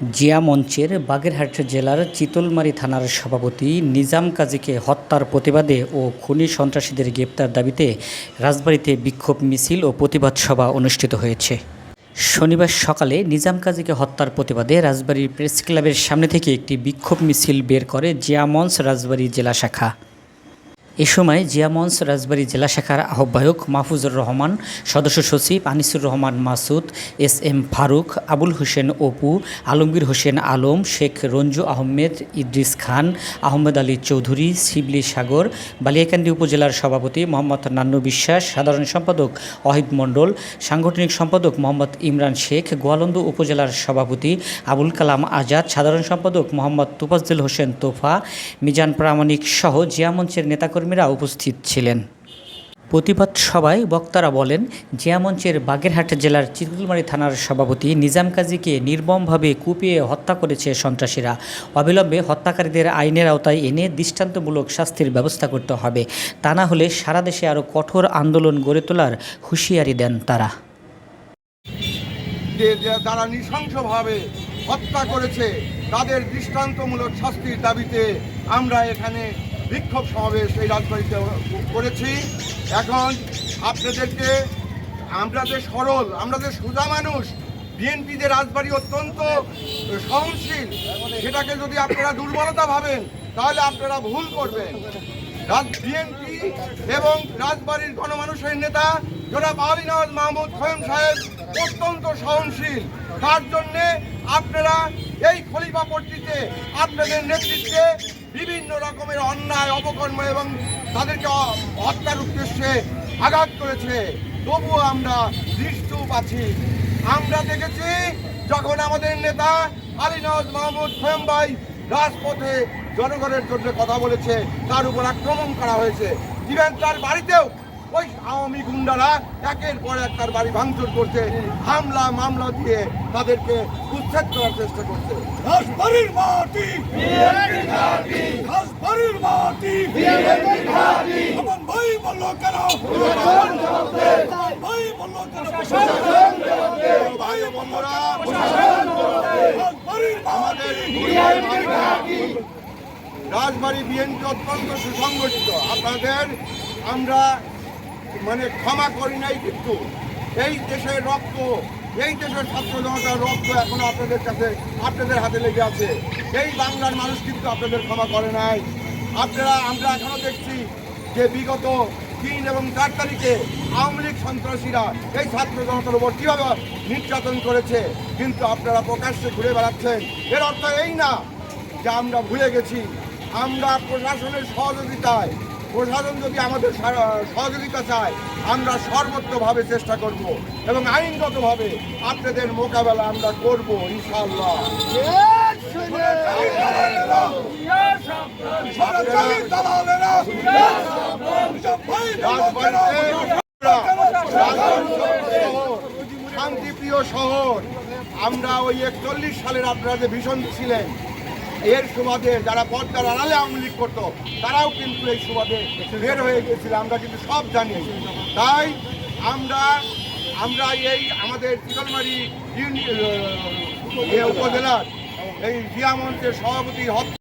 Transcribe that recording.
জিয়া মঞ্চের বাগেরহাট জেলার চিতলমারী থানার সভাপতি নিজাম কাজীকে হত্যার প্রতিবাদে ও খুনি সন্ত্রাসীদের গ্রেপ্তার দাবিতে রাজবাড়ীতে বিক্ষোভ মিছিল ও প্রতিবাদ সভা অনুষ্ঠিত হয়েছে। শনিবার সকালে নিজাম কাজীকে হত্যার প্রতিবাদে রাজবাড়ীর প্রেস ক্লাবের সামনে থেকে একটি বিক্ষোভ মিছিল বের করে জিয়া মঞ্চ রাজবাড়ী জেলা শাখা। এ সময় জিয়ামঞ্চ রাজবাড়ী জেলা শাখার আহ্বায়ক মাহফুজুর রহমান, সদস্য সচিব আনিসুর রহমান মাসুদ, এস এম ফারুক, আবুল হোসেন অপু, আলমগীর হোসেন আলম, শেখ রঞ্জু আহমেদ, ইদ্রিস খান, আহমেদ আলী চৌধুরী, শিবলি সাগর, বালিয়াকান্দি উপজেলার সভাপতি মোহাম্মদ নান্নু বিশ্বাস, সাধারণ সম্পাদক অহিদ মণ্ডল, সাংগঠনিক সম্পাদক মোহাম্মদ ইমরান শেখ, গোয়ালন্দ উপজেলার সভাপতি আবুল কালাম আজাদ, সাধারণ সম্পাদক মোহাম্মদ তুফাজ্জল হোসেন তোফা, মিজান প্রামাণিক সহ জিয়ামঞ্চের নেতাকর্মীরা উপস্থিত ছিলেন। প্রতিবাদ সভায় বক্তারা বলেন, জিয়ামঞ্চের বাগেরহাট জেলার চিতলমারী থানার সভাপতি নিজাম কাজীকে নির্মমভাবে কুপিয়ে হত্যা করেছে সন্ত্রাসীরা। অবিলম্বে হত্যাকারীদের আইনের আওতায় এনে দৃষ্টান্তমূলক শাস্তির ব্যবস্থা করতে হবে। তা না হলে সারা দেশে আরও কঠোর আন্দোলন গড়ে তোলার হুঁশিয়ারি দেন তারা। যারা নৃশংসভাবে হত্যা করেছে, তাদের দৃষ্টান্তমূলক শাস্তির দাবিতে আমরা এখানে বিক্ষোভ সমাবেশ এই রাজবাড়িতে করেছি। এখন আপনাদেরকে, আমরা যে সরল, আমরা যে সোজা মানুষ, বিএনপি যে রাজবাড়ি অত্যন্ত সহনশীল, সেটাকে যদি আপনারা দুর্বলতা ভাবেন, তাহলে আপনারা ভুল করবেন। বিএনপি এবং রাজবাড়ির গণমানুষের নেতা জনাব আলী নওয়াজ মাহমুদ খয়ম সাহেব অত্যন্ত সহনশীল। তার জন্যে আপনারা এই খলিফাপট্টিতে আপনাদের নেতৃত্বে বিভিন্ন রকমের অন্যায় অপকর্ম এবং তাদেরকে হত্যার উদ্দেশ্যে আঘাত করেছে। তবুও আমরা নিশ্চুপ আছি। আমরা দেখেছি যখন আমাদের নেতা আলী নওয়াজ মাহমুদ খয়ম ভাই রাজপথে জনগণের জন্য কথা বলেছে, তার উপর আক্রমণ করা হয়েছে। ইভেন তার বাড়িতেও ওই আওয়ামী গুন্ডারা একের পর এক তার বাড়ি ভাঙচুর করছে হামলা মামলা দিয়ে তাদেরকে উচ্ছেদ করার চেষ্টা করছে। রাজবাড়ির মাটি! রাজবাড়ির মাটি! আমার ভাই বলল কেন ভাই বলল কেন ভাই ও বন্ধুরা রাজবাড়ির আমাদের রাজবাড়ি বিএনপি অত্যন্ত সুসংগঠিত। আপনাদের আমরা মানে ক্ষমা করি নাই কিন্তু এই দেশের রক্ত, এই দেশের ছাত্র জনতার রক্ত এখনও আপনাদের কাছে, আপনাদের হাতে লেগে আছে। এই বাংলার মানুষ কিন্তু আপনাদের ক্ষমা করে নাই। আপনারা, আমরা এখনও দেখছি যে বিগত তিন এবং চার তারিখে আওয়ামী লীগ সন্ত্রাসীরা এই ছাত্র জনতার উপর কীভাবে নির্যাতন করেছে, কিন্তু আপনারা প্রকাশ্যে ঘুরে বেড়াচ্ছেন। এর অর্থ এই না যে আমরা ভুলে গেছি, আমরা প্রশাসনের সহযোগিতায় প্রশাসন যদি আমাদের সহযোগিতা চায়, আমরা সর্বত্রভাবে চেষ্টা করব এবং আইনগতভাবে আপনাদের মোকাবেলা আমরা করব রাজবাড়িতে শান্তিপ্রিয় শহর, আমরা ওই একচল্লিশ সালের আপনারা যে ভীষণ ছিলেন এর সুবাদে যারা পর্দার আড়ালে আওয়ামী লীগ করতো, তারাও কিন্তু এই সুবাদে বের হয়ে গেছিল, আমরা কিন্তু সব জানি। তাই আমরা আমরা এই আমাদের ইউনি- উপজেলার এই জিয়া মঞ্চের সভাপতি